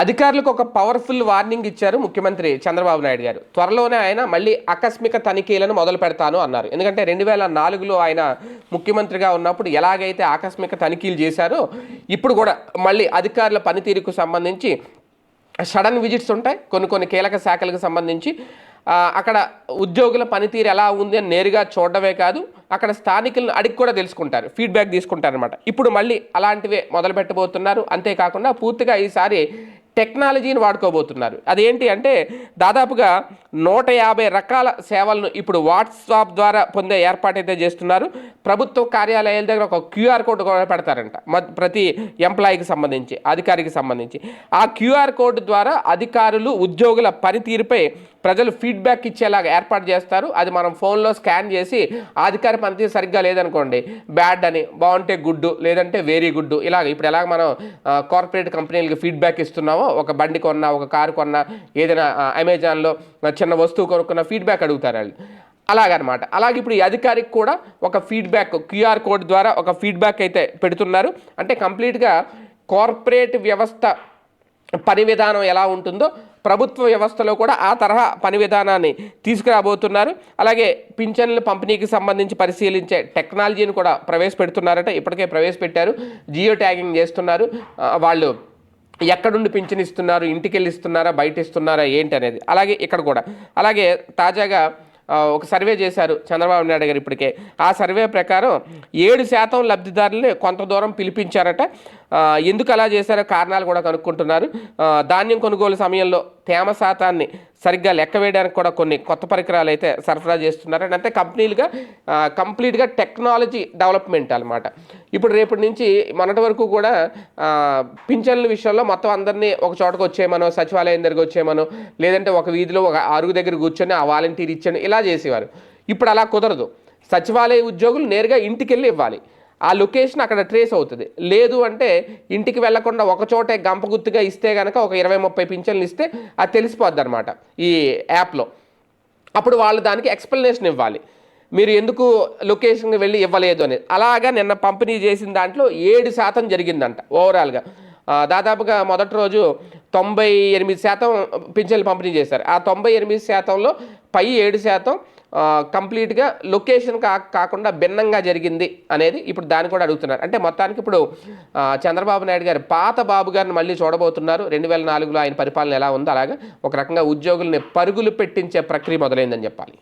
అధికారులకు ఒక powerful warning ఇచ్చారు ముఖ్యమంత్రి చంద్రబాబు నాయుడు గారు. త్వరలోనే ఆయన మళ్ళీ ఆకస్మిక తనిఖీలను మొదలు పెడతాను అన్నారు. ఎందుకంటే రెండు వేల నాలుగులో ఆయన ముఖ్యమంత్రిగా ఉన్నప్పుడు ఎలాగైతే ఆకస్మిక తనిఖీలు చేశారో ఇప్పుడు కూడా మళ్ళీ అధికారుల పనితీరుకు సంబంధించి సడన్ విజిట్స్ ఉంటాయి. కొన్ని కొన్ని కీలక శాఖలకు సంబంధించి అక్కడ ఉద్యోగుల పనితీరు ఎలా ఉంది అని నేరుగా చూడడమే కాదు అక్కడ స్థానికులను అడిగి కూడా తెలుసుకుంటారు. ఫీడ్బ్యాక్ తీసుకుంటారు అనమాట ఇప్పుడు మళ్ళీ అలాంటివే మొదలు పెట్టబోతున్నారు అంతేకాకుండా పూర్తిగా ఈసారి టెక్నాలజీని వాడుకోబోతున్నారు. అదేంటి అంటే దాదాపుగా నూట యాభై రకాల సేవలను ఇప్పుడు వాట్సాప్ ద్వారా పొందే ఏర్పాటైతే చేస్తున్నారు. ప్రభుత్వ కార్యాలయాల దగ్గర ఒక క్యూఆర్ కోడ్ కూడా పెడతారంట. ప్రతి ఎంప్లాయీకి సంబంధించి అధికారికి సంబంధించి. ఆ క్యూఆర్ కోడ్ ద్వారా అధికారులు ఉద్యోగుల పనితీరుపై ప్రజలు ఫీడ్బ్యాక్ ఇచ్చేలాగా ఏర్పాటు చేస్తారు. అది మనం ఫోన్లో స్కాన్ చేసి అధికారి పనితీరు సరిగ్గా లేదనుకోండి బ్యాడ్ అని బాగుంటే గుడ్ లేదంటే వెరీ గుడ్ ఇలాగ ఇప్పుడు ఎలాగ మనం కార్పొరేట్ కంపెనీలకు ఫీడ్బ్యాక్ ఇస్తున్నామో ఒక బండి కొన్నా ఒక కారు కొన్నా ఏదైనా అమెజాన్లో చిన్న వస్తువు కొనుక్కున్న ఫీడ్బ్యాక్ అడుగుతారు వాళ్ళు. అలాగనమాట. అలాగే ఇప్పుడు ఈ అధికారికి కూడా ఒక ఫీడ్బ్యాక్ క్యూఆర్ కోడ్ ద్వారా ఒక ఫీడ్బ్యాక్ అయితే పెడుతున్నారు. అంటే కంప్లీట్గా కార్పొరేట్ వ్యవస్థ పని విధానం ఎలా ఉంటుందో ప్రభుత్వ వ్యవస్థలో కూడా ఆ తరహా పని విధానాన్ని తీసుకురాబోతున్నారు. అలాగే పింఛన్ల పంపిణీకి సంబంధించి పరిశీలించే టెక్నాలజీని కూడా ప్రవేశపెడుతున్నారట. ఇప్పటికే ప్రవేశపెట్టారు. జియో ట్యాగింగ్ చేస్తున్నారు. వాళ్ళు ఎక్కడుండి పింఛన్ ఇస్తున్నారు ఇంటికి వెళ్ళి ఇస్తున్నారా బయట ఇస్తున్నారా ఏంటి అనేది. అలాగే ఇక్కడ కూడా. అలాగే తాజాగా ఒక సర్వే చేశారు చంద్రబాబు నాయుడు గారు ఇప్పటికే. ఆ సర్వే ప్రకారం ఏడు శాతం లబ్ధిదారులని కొంత దూరం పిలిపించారట. ఎందుకు అలా చేశారో కారణాలు కూడా కనుక్కుంటున్నారు. ధాన్యం కొనుగోలు సమయంలో తేమ శాతాన్ని సరిగ్గా లెక్క వేయడానికి కూడా కొన్ని కొత్త పరికరాలు అయితే సరఫరా చేస్తున్నారు. అంటే కంపెనీలుగా కంప్లీట్గా టెక్నాలజీ డెవలప్మెంట్ అనమాట ఇప్పుడు రేపటి నుంచి మొన్నటి వరకు కూడా పింఛన్ల విషయంలో మొత్తం అందరినీ ఒక చోటకు వచ్చేయమనో సచివాలయం దగ్గరికి వచ్చేయమనో లేదంటే ఒక వీధిలో ఒక ఆరుగు దగ్గర కూర్చొని ఆ వాలంటీర్ ఇచ్చాను ఇలా చేసేవారు. ఇప్పుడు అలా కుదరదు. సచివాలయ ఉద్యోగులు నేరుగా ఇంటికి వెళ్ళి ఇవ్వాలి. ఆ లొకేషన్ అక్కడ ట్రేస్ అవుతుంది. లేదు అంటే ఇంటికి వెళ్ళకుండా ఒకచోటే గంప గుర్తుగా ఇస్తే కనుక ఒక ఇరవై ముప్పై పింఛన్లు ఇస్తే అది తెలిసిపోద్ది అనమాట ఈ యాప్లో. అప్పుడు వాళ్ళు దానికి ఎక్స్ప్లెనేషన్ ఇవ్వాలి. మీరు ఎందుకు లొకేషన్కి వెళ్ళి ఇవ్వలేదు అనేది అలాగా నిన్న పంపిణీ చేసిన దాంట్లో ఏడు శాతం జరిగిందంట ఓవరాల్గా. దాదాపుగా మొదటి రోజు తొంభై ఎనిమిది శాతం పింఛన్లు పంపిణీ చేశారు. ఆ తొంభై ఎనిమిది శాతంలో పై ఏడు శాతం కంప్లీట్గా లొకేషన్ కా కాకుండా భిన్నంగా జరిగింది అనేది ఇప్పుడు దాన్ని కూడా అడుగుతున్నారు. అంటే మొత్తానికి ఇప్పుడు చంద్రబాబు నాయుడు గారు పాత బాబు గారిని మళ్ళీ చూడబోతున్నారు. రెండు వేల నాలుగులో ఆయన పరిపాలన ఎలా ఉందో అలాగా ఒక రకంగా ఉద్యోగుల్ని పరుగులు పెట్టించే ప్రక్రియ మొదలైందని చెప్పాలి.